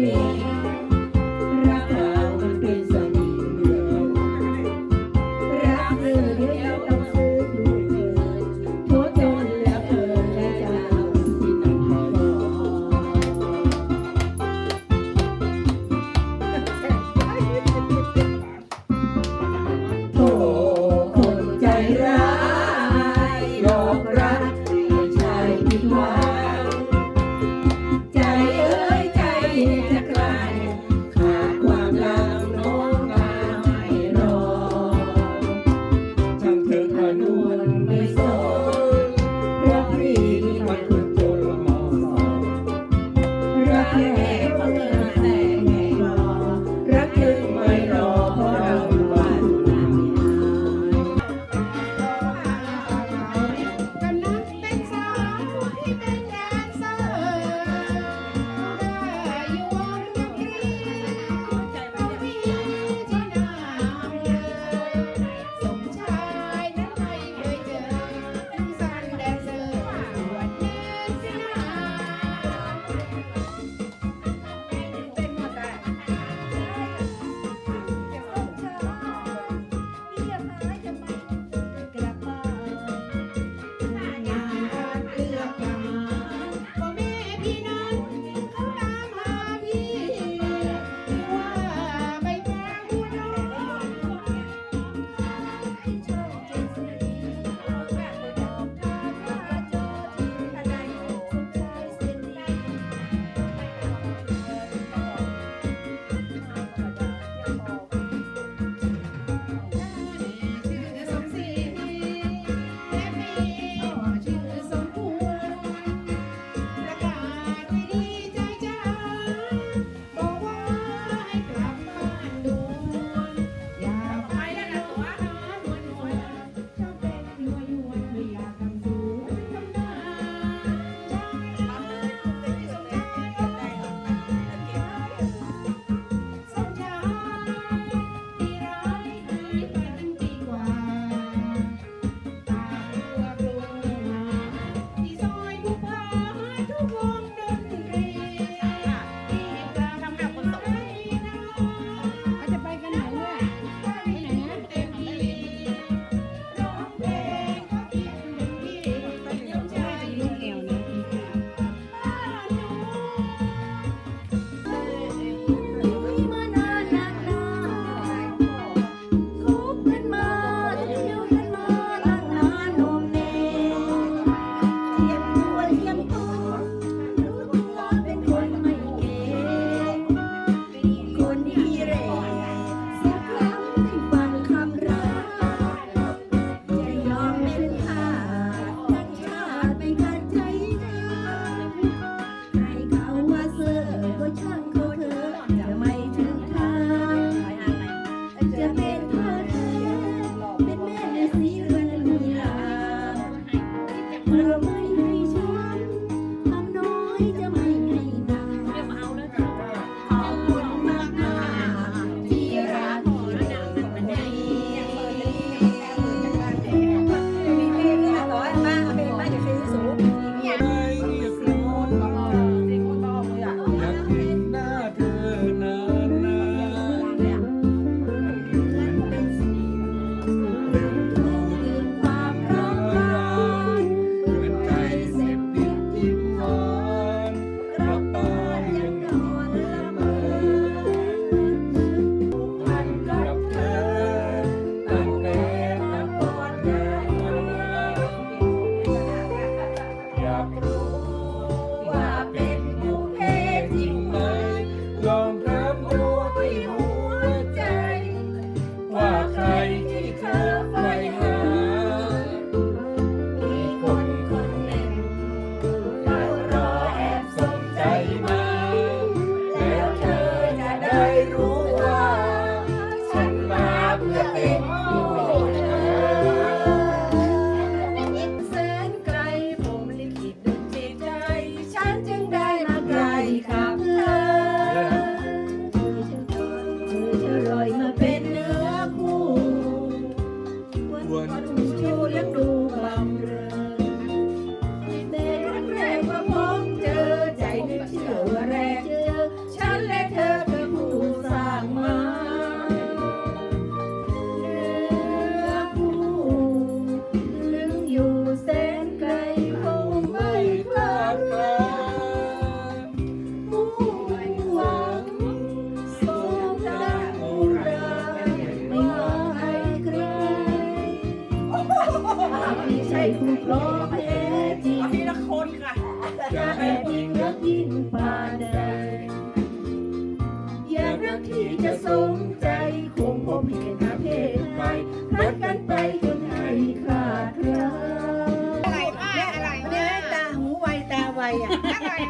น Yeah.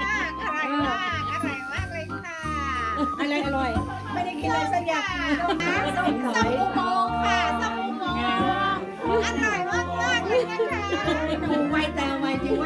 มากอร่อยมากอร่อยมากเลยค่ะ อะไรอร่อย ไม่ได้กินอะไรสักอย่ะส้มส้มอุงค์ค่ะส้มอุโมงค์อร่อยมากมากเลยนะะหนูไวแต่ไวจริงไว